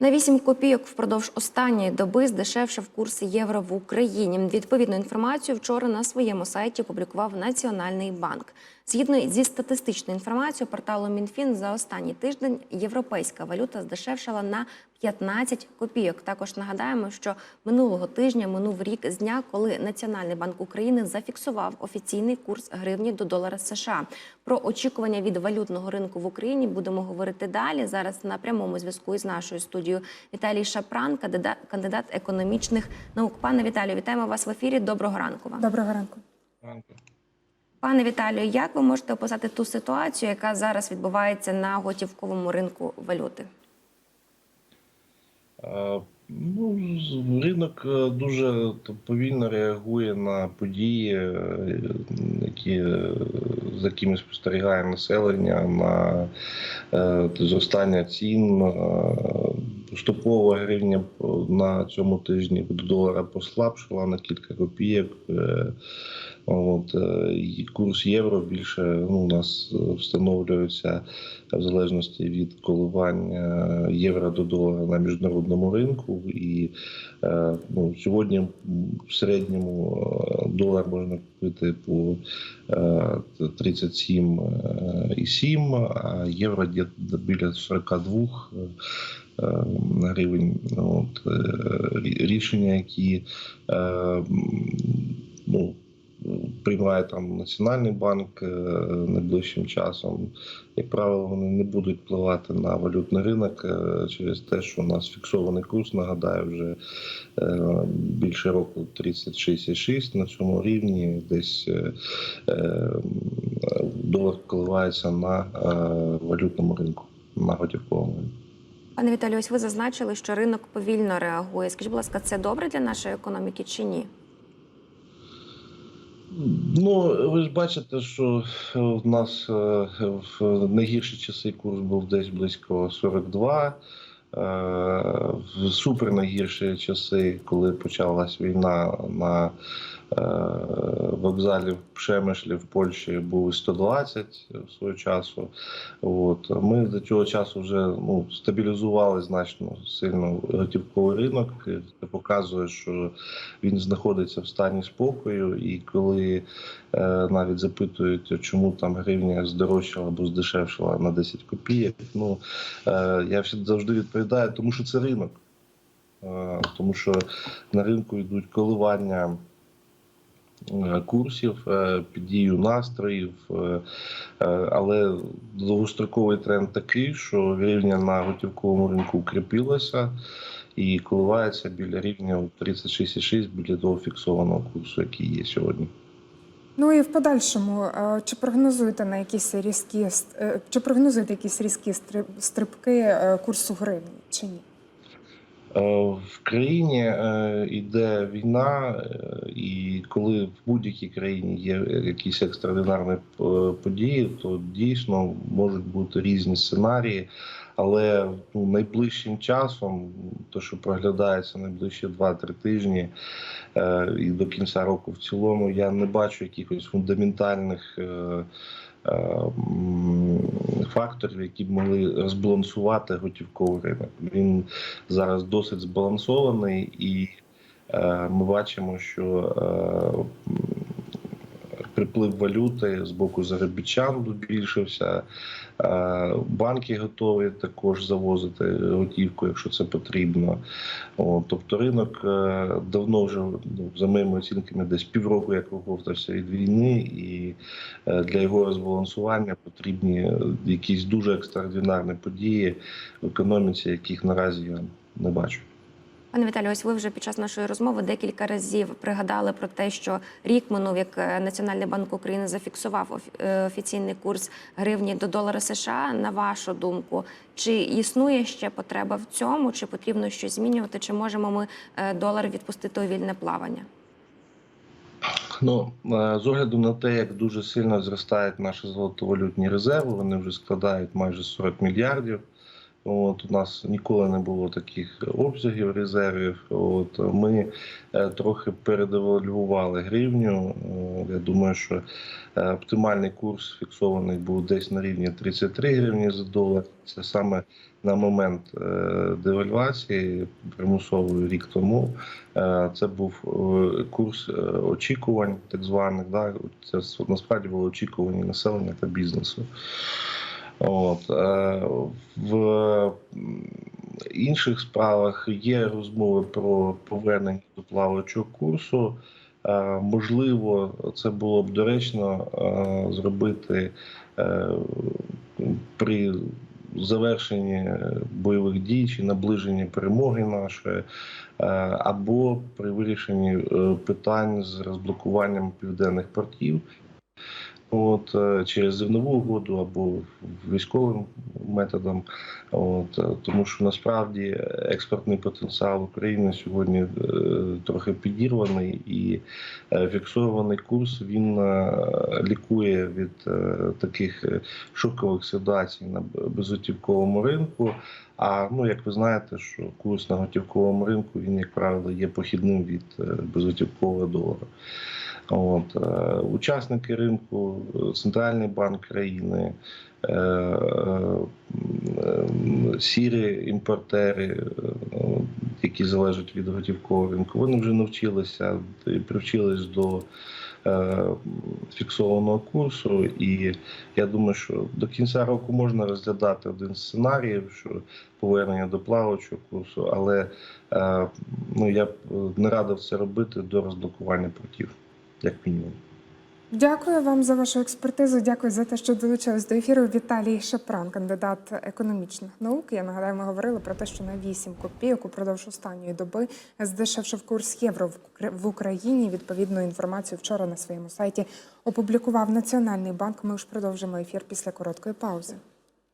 На 8 копійок впродовж останньої доби здешевшав курс євро в Україні. Відповідну інформацію вчора на своєму сайті опублікував Національний банк. Згідно зі статистичною інформацією порталу Мінфін за останній тиждень європейська валюта здешевшала на 15 копійок. Також нагадаємо, що минулого тижня минув рік з дня, коли Національний банк України зафіксував офіційний курс гривні до долара США. Про очікування від валютного ринку в Україні будемо говорити далі. Зараз на прямому зв'язку із нашою студією Віталій Шапран, кандидат, кандидат економічних наук. Пане Віталію, вітаємо вас в ефірі. Доброго ранку вам. Доброго ранку. Пане Віталію, як ви можете описати ту ситуацію, яка зараз відбувається на готівковому ринку валюти? Ну, ринок е, дуже повільно реагує на події, е, які, е, за якими спостерігає населення, на зростання цін. Поступово гривня на цьому тижні до долара послабшила на кілька копійок. От, е, і курс євро більше ну, у нас е, встановлюється в залежності від коливання євро до долара на міжнародному ринку. І е, ну, сьогодні в середньому долар можна купити по е, 37,7, а євро біля 42 е, е, гривень. От, рішення, які ну, приймає там Національний банк е, найближчим часом. Як правило, вони не будуть впливати на валютний ринок е, через те, що у нас фіксований курс, нагадаю, вже е, більше року 36,6 на цьому рівні. Десь долар коливається на валютному ринку, на готівковому ринку. Пане Віталію, ось ви зазначили, що ринок повільно реагує. Скажіть, будь ласка, це добре для нашої економіки чи ні? Ну, ви ж бачите, що в нас е, в найгірші часи курс був десь близько 42. Е, В супер найгірші часи, коли почалась війна на е, вокзалі в Пшемишлі в Польщі, був 120 свого часу. От. Ми до цього часу вже ну, стабілізували значно сильно готівковий ринок. Це показує, що він знаходиться в стані спокою, і коли е, навіть запитують, чому там гривня здорожчала або здешевшала на 10 копійок, ну е, я завжди відповідаю, тому що це ринок. Е, тому що на ринку йдуть коливання курсів е, під дію настроїв, е, е, але довгостроковий тренд такий, що гривня на готівковому ринку укріпилася і коливається біля рівня 36,6 біля того фіксованого курсу, який є сьогодні. Ну і в подальшому, е, чи прогнозуєте на якісь різкі е, чи прогнозуєте якісь різкі стри- стрибки е, курсу гривні чи ні? Е, В країні е, йде війна, е, і коли в будь-якій країні є якісь екстраординарні події, то дійсно можуть бути різні сценарії. Але ну, найближчим часом, то що проглядається найближчі 2-3 тижні і до кінця року в цілому, я не бачу якихось фундаментальних. е, Факторів, які б могли розбалансувати готівковий ринок. Він зараз досить збалансований, і е, ми бачимо, що е, приплив валюти з боку заробітчан збільшився. Е, банки готові також завозити готівку, якщо це потрібно. О, тобто ринок е, давно вже ну, за моїми оцінками десь півроку як оговтався від війни, і е, для його розбалансування потрібні е, якісь дуже екстраординарні події в економіці, яких наразі я не бачу. Пане Віталію, ось ви вже під час нашої розмови декілька разів пригадали про те, що рік минув, як е, Національний банк України зафіксував офі- е, офіційний курс гривні до долара США. На вашу думку, чи існує ще потреба в цьому, чи потрібно щось змінювати, чи можемо ми е, долар відпустити у вільне плавання? Ну е, з огляду на те, як дуже сильно зростають наші золотовалютні резерви, вони вже складають майже 40 мільярдів От у нас ніколи не було таких обсягів резервів. От ми е, трохи передевальвували гривню. Я думаю, що е, оптимальний курс фіксований був десь на рівні 33 гривні за долар. Це саме на момент е, девальвації примусовий рік тому. Це був курс очікувань, так званих. Да? Це насправді було очікування населення та бізнесу. От, в інших справах є розмови про повернення до плаваючого курсу. Е, Можливо, це було б доречно е, зробити е, при завершенні бойових дій чи наближенні перемоги нашої, або при вирішенні питань з розблокуванням південних портів. От е, через зернову угоду або військовим методом, от е, тому що насправді експортний потенціал України сьогодні е, трохи підірваний і фіксований курс він лікує від таких шокових ситуацій на безготівковому ринку. А ну як ви знаєте, що курс на готівковому ринку він, як правило, є похідним від безготівкового долару. От, е, учасники ринку, е, Центральний банк країни, е, сірі імпортери, які залежать від готівкового ринку, вони вже навчилися привчились до фіксованого курсу. І я думаю, що до кінця року можна розглядати один з сценаріїв, що повернення до плаваючого курсу, але ну, я б не радив це робити до розблокування портів як мінімум. Дякую вам за вашу експертизу. Дякую за те, що долучились до ефіру. Віталій Шапран, кандидат економічних наук. Я нагадаю, ми говорили про те, що на 8 копійок упродовж останньої доби здешевшив курс євро в Укра- в Україні. Відповідну інформацію вчора на своєму сайті опублікував Національний банк. Ми ж продовжимо ефір після короткої паузи.